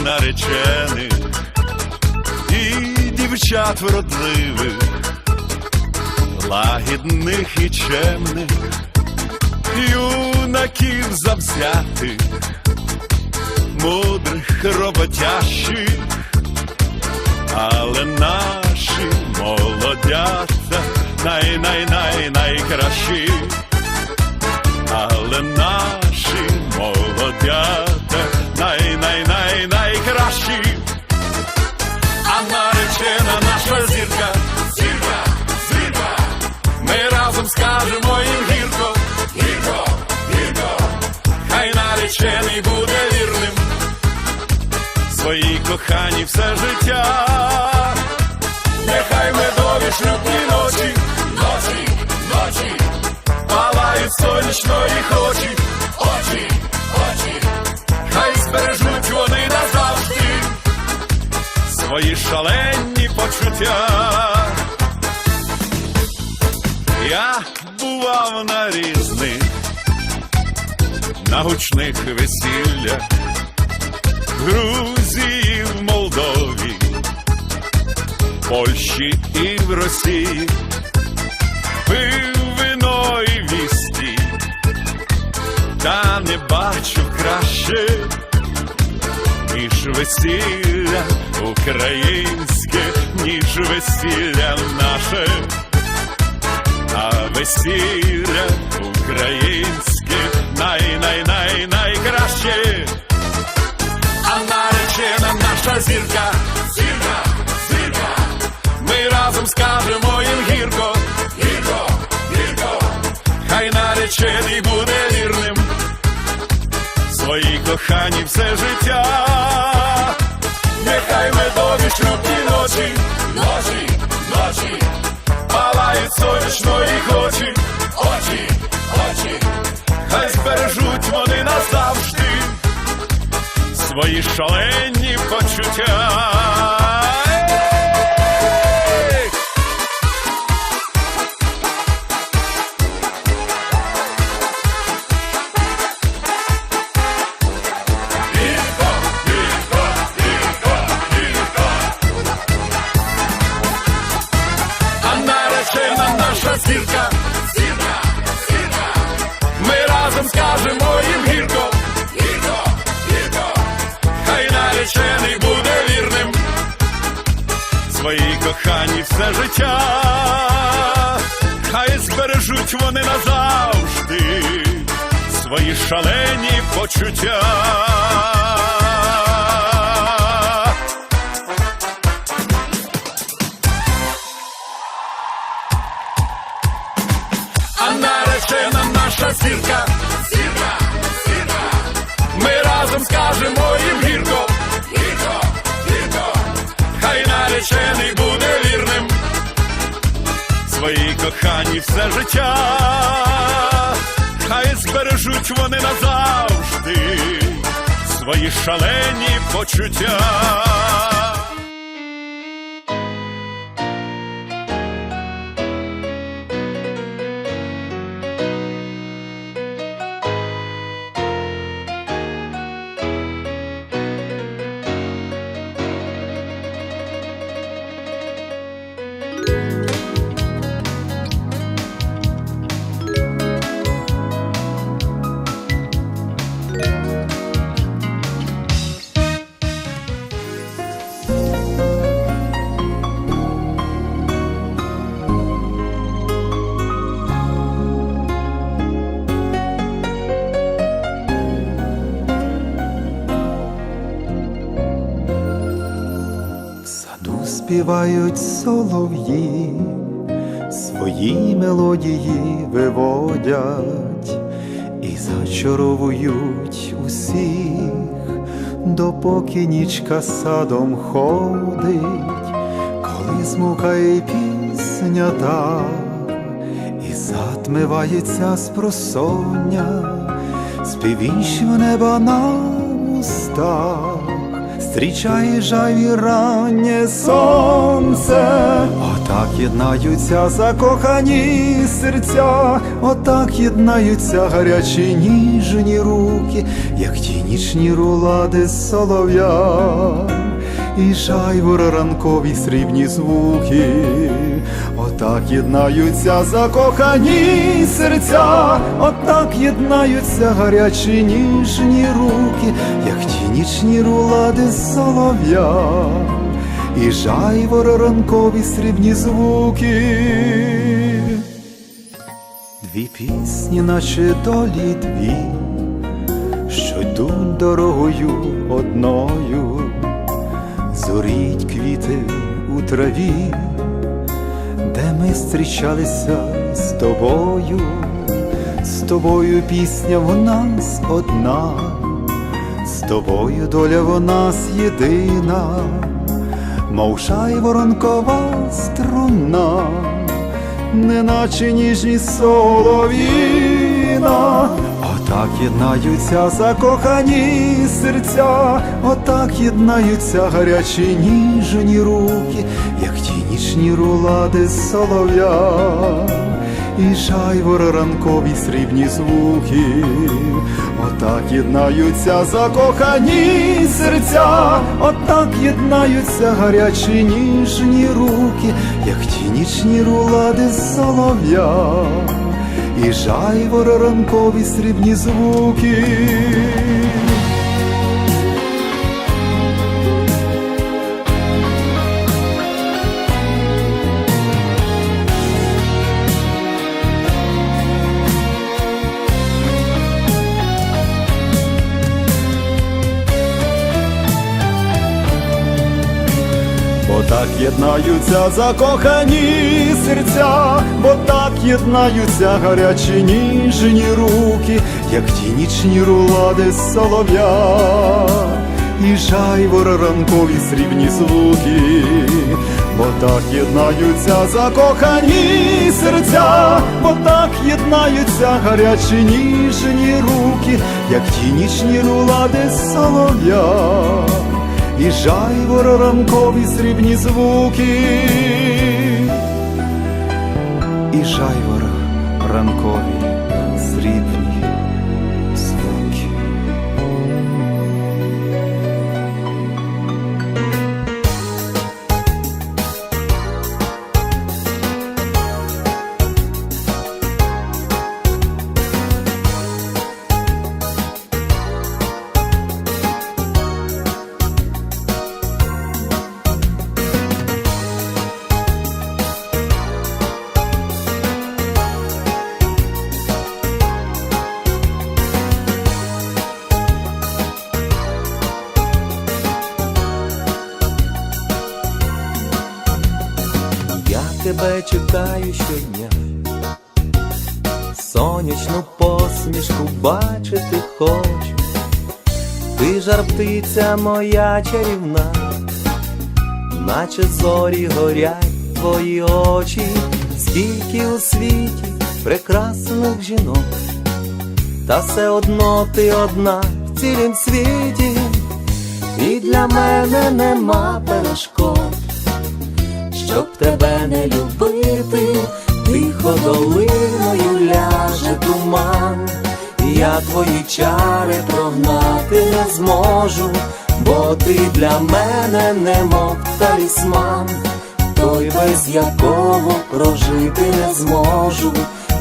наречених і дівчат вродливих, лагідних і чемних, юнаків завзятих, мудрих роботящих, але наші молодята най-най-най найкращі, але наші молодята най-най-най найкращі. А наречена наша зірка, зірка, зірка. Ми разом скажемо їм гірко, гірко, гірко. Хай наречений буде вірним своїй коханій все життя. Нехай медові шлюбні ночі, ночі, ночі, палають сонячно їх очі, очі, шалені почуття. Я бував на різних, на гучних весіллях, в Грузії, в Молдові, Польщі і в Росії, пив вино і вісті, та не бачу краще ніж весілля українське, ніж весілля наше, а весілля українське най-най-най найкраще. А наречена свої шалені почуття. Зірка, своїй коханій все життя. Хай збережуть вони назавжди свої шалені почуття. Своїй коханій все життя. Хай збережуть вони назавжди свої шалені почуття. Співають солов'ї, свої мелодії виводять і зачаровують усіх, допоки нічка садом ходить, коли змукає пісня та, і затмивається спросоння, в неба на устах. Зустрічає жаві раннє сонце, отак єднаються закохані серця, отак єднаються гарячі ніжні руки, як ті нічні рулади солов'я, і жайвора ранкові срібні звуки, отак єднаються закохані серця, отак єднаються гарячі ніжні руки, як ті нічні рулади солов'я, і жайвор ранкові срібні звуки. Дві пісні, наче долі дві, що йдуть дорогою одною, зоріть квіти у траві, ми зустрічалися з тобою, з тобою пісня в нас одна, з тобою доля в нас єдина, мов воронкова струна неначе ніжні соловіна. Отак єднаються закохані серця, отак єднаються гарячі ніжні руки, як ті нічні рулади солов'я, і жайвор ранкові срібні звуки, отак єднаються закохані серця, отак єднаються гарячі ніжні руки, як ті нічні рулади солов'я, і жайворо ранкові срібні звуки. Єднаються закохані серця, бо так єднаються гарячі ніжні руки, як ті нічні рулади солов'я, і жайвор ранкові срібні звуки, бо так єднаються закохані серця, бо так єднаються гарячі ніжні руки, як ті нічні рулади солов'я і жайвор ранкові срібні звуки, і жайвор ранкові срібні тебе чекаю щодня, сонячну посмішку бачити хочу, ти жар птиця моя чарівна, наче зорі горять твої очі, скільки у світі прекрасних жінок, та все одно ти одна в цілім світі, і для мене нема перешкод щоб тебе не любити, тихо долиною ляже туман, я твої чари прогнати не зможу, бо ти для мене немов талісман, той без якого прожити не зможу,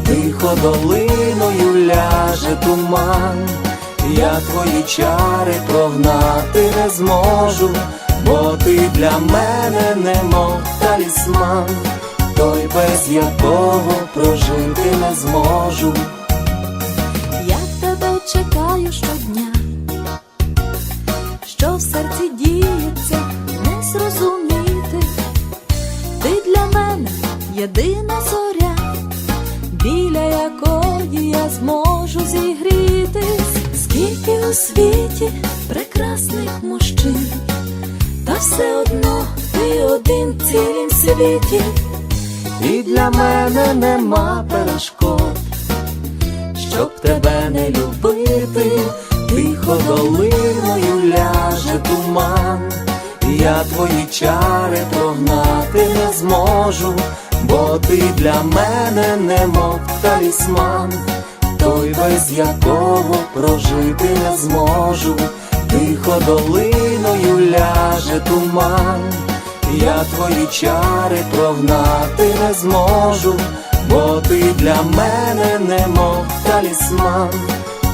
тихо долиною ляже туман, я твої чари прогнати не зможу бо ти для мене немов талісман, той без якого прожити не зможу. Я тебе чекаю щодня, що в серці діється, не зрозуміти. Ти для мене єдина зоря, біля якої я зможу зігрітись, скільки у світі прекрасних мужчин, все одно ти один в цілім світі. І для мене нема перешкод, щоб тебе не любити, тихо долиною ляже туман, я твої чари прогнати не зможу, бо ти для мене немов талісман, той, без якого прожити не зможу, тихо долиною ляже туман, я твої чари прогнати не зможу, бо ти для мене немов талісман,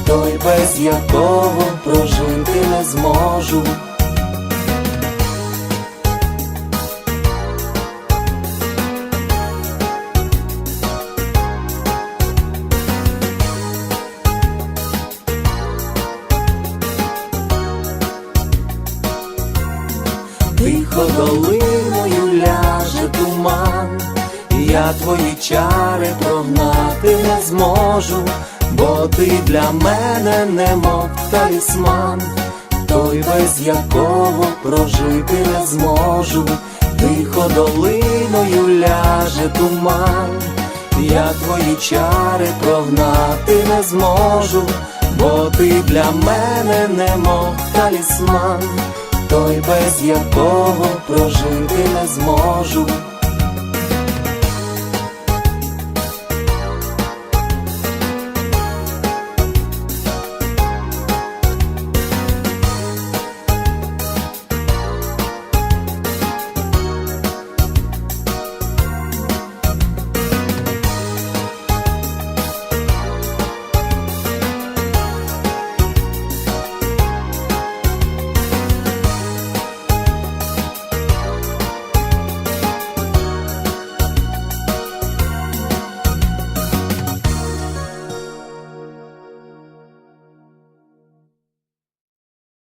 той, без якого прожити не зможу. Тихо ляже туман, я твої чари прогнати не зможу, бо ти для мене немов талісман, той, без якого прожити не зможу, тихо долиною ляже туман, я твої чари прогнати не зможу, бо ти для мене немов талісман той, без якого прожити не зможу.